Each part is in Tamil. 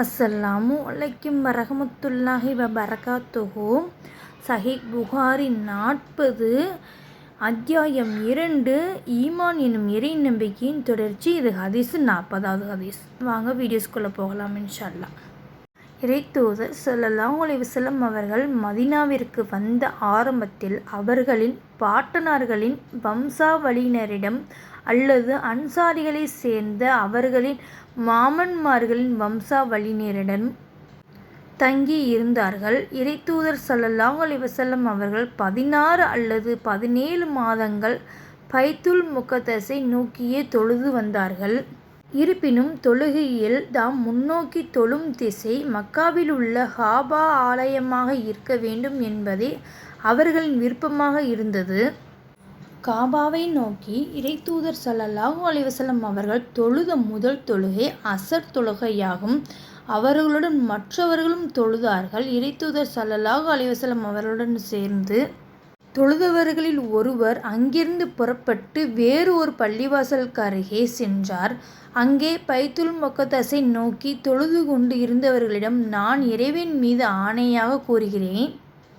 அஸ்ஸலாமு அலைக்கும் வரஹமத்துல்லாஹி வபரகாத்துஹு. சஹீஹ் புகாரி நாற்பது அத்தியாயம் இரண்டு ஈமான் எனும் இறை நம்பிக்கையின் தொடர்ச்சி. இது ஹதீஸ் நாற்பதாவது ஹதீஸ். வாங்க வீடியோஸ்குள்ளே போகலாம் இன்ஷால்லா இறைத்தூதர் ஸல்லல்லாஹு அலைஹி அவர்கள் மதீனாவிற்கு வந்த ஆரம்பத்தில் அவர்களின் பாட்டனார்களின் வம்சாவளியினரிடம் அல்லது அன்சாரிகளைச் சேர்ந்த அவர்களின் மாமன்மார்களின் வம்சாவளியினரிடம் தங்கி இருந்தார்கள். இறைத்தூதர் ஸல்லல்லாஹு அலைஹி அவர்கள் பதினாறு அல்லது பதினேழு மாதங்கள் பைத்துல் முகத்தஸை நோக்கியே தொழுது வந்தார்கள். இருப்பினும் தொழுகையில் தாம் முன்னோக்கி தொழும் திசை மக்காவில் உள்ள ஹாபா ஆலயமாக இருக்க வேண்டும் என்பதே அவர்களின் விருப்பமாக இருந்தது. காபாவை நோக்கி இறைத்தூதர் ஸல்லல்லாஹு அலிவசலம் அவர்கள் தொழுத முதல் தொழுகை அசர் தொழுகையாகும். அவர்களுடன் மற்றவர்களும் தொழுதார்கள். இறைத்தூதர் ஸல்லல்லாஹு அலிவசலம் அவர்களுடன் சேர்ந்து தொழுதவர்களில் ஒருவர் அங்கிருந்து புறப்பட்டு வேறு ஒரு பள்ளிவாசலுக்கு அருகே சென்றார். அங்கே பைத்துல் முகத்தஸை நோக்கி தொழுது கொண்டு இருந்தவர்களிடம் நான் இறைவன் மீது ஆணையாக கூறுகிறேன்.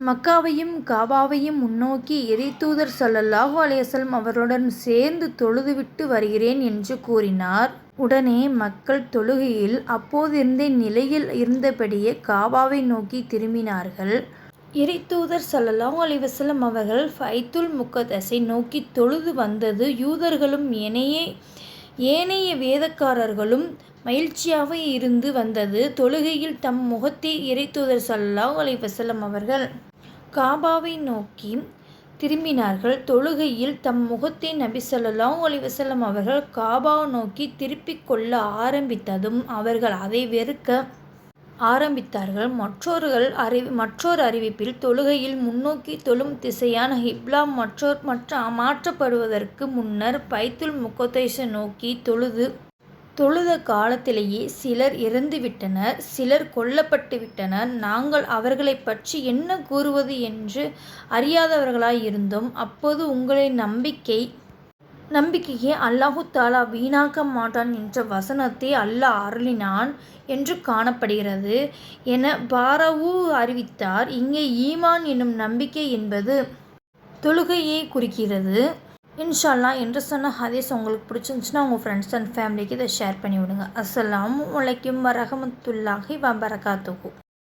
மக்காவையும் காபாவையும் முன்னோக்கி இறைத்தூதர் ஸல்லல்லாஹு அலைஹி அவர்களுடன் சேர்ந்து தொழுதுவிட்டு வருகிறேன் என்று கூறினார். உடனே மக்கள் தொழுகையில் அப்போதிருந்த நிலையில் இருந்தபடியே காபாவை நோக்கி திரும்பினார்கள். இறைத்தூதர் ஸல்லல்லாஹு அலைஹி வஸல்லம் அவர்கள் ஃபைத்துல் முக்கதஸை நோக்கி தொழுது வந்தது. யூதர்களும் ஏனைய ஏனைய வேதக்காரர்களும் மகிழ்ச்சியாக இருந்து வந்தது. தொழுகையில் தம் முகத்தை இறைத்தூதர் சல்லாஹ் அலைஹி வஸல்லம் அவர்கள் காபாவை நோக்கி திரும்பினார்கள். தொழுகையில் தம் முகத்தை நபி ஸல்லல்லாஹு அலைஹி அவர்கள் காபா நோக்கி திருப்பிக் கொள்ள ஆரம்பித்ததும் அவர்கள் அதை வெறுக்க ஆரம்பித்தார்கள். மற்றொருகள் அறிவி மற்றொரு அறிவிப்பில் தொழுகையில் முன்னோக்கி தொழும் திசையான ஹிப்லா மற்றோர் மற்ற மாற்றப்படுவதற்கு முன்னர் பைத்துல் முகத்தேச நோக்கி தொழுது தொழுத காலத்திலேயே சிலர் இறந்துவிட்டனர் சிலர் கொல்லப்பட்டு விட்டனர். நாங்கள் அவர்களை பற்றி என்ன கூறுவது என்று அறியாதவர்களாய் இருந்தோம் அப்போது உங்களின் நம்பிக்கை நம்பிக்கையை அல்லாஹு தாலா வீணாக்க மாட்டான் என்ற வசனத்தை அல்லாஹ் அருளினான் என்று காணப்படுகிறது என பாரவு அறிவித்தார். இங்கே ஈமான் என்னும் நம்பிக்கை என்பது தொழுகையை குறிக்கிறது. இன்ஷால்லா என்று சொன்ன ஹதீஸ் உங்களுக்கு பிடிச்சிருந்துச்சுன்னா உங்கள் ஃப்ரெண்ட்ஸ் அண்ட் ஃபேமிலிக்கு இதை ஷேர் பண்ணி விடுங்க. அஸ்லாம் அலைக்கும் வரஹமத்துல்லாஹி வபரகாத்துஹு.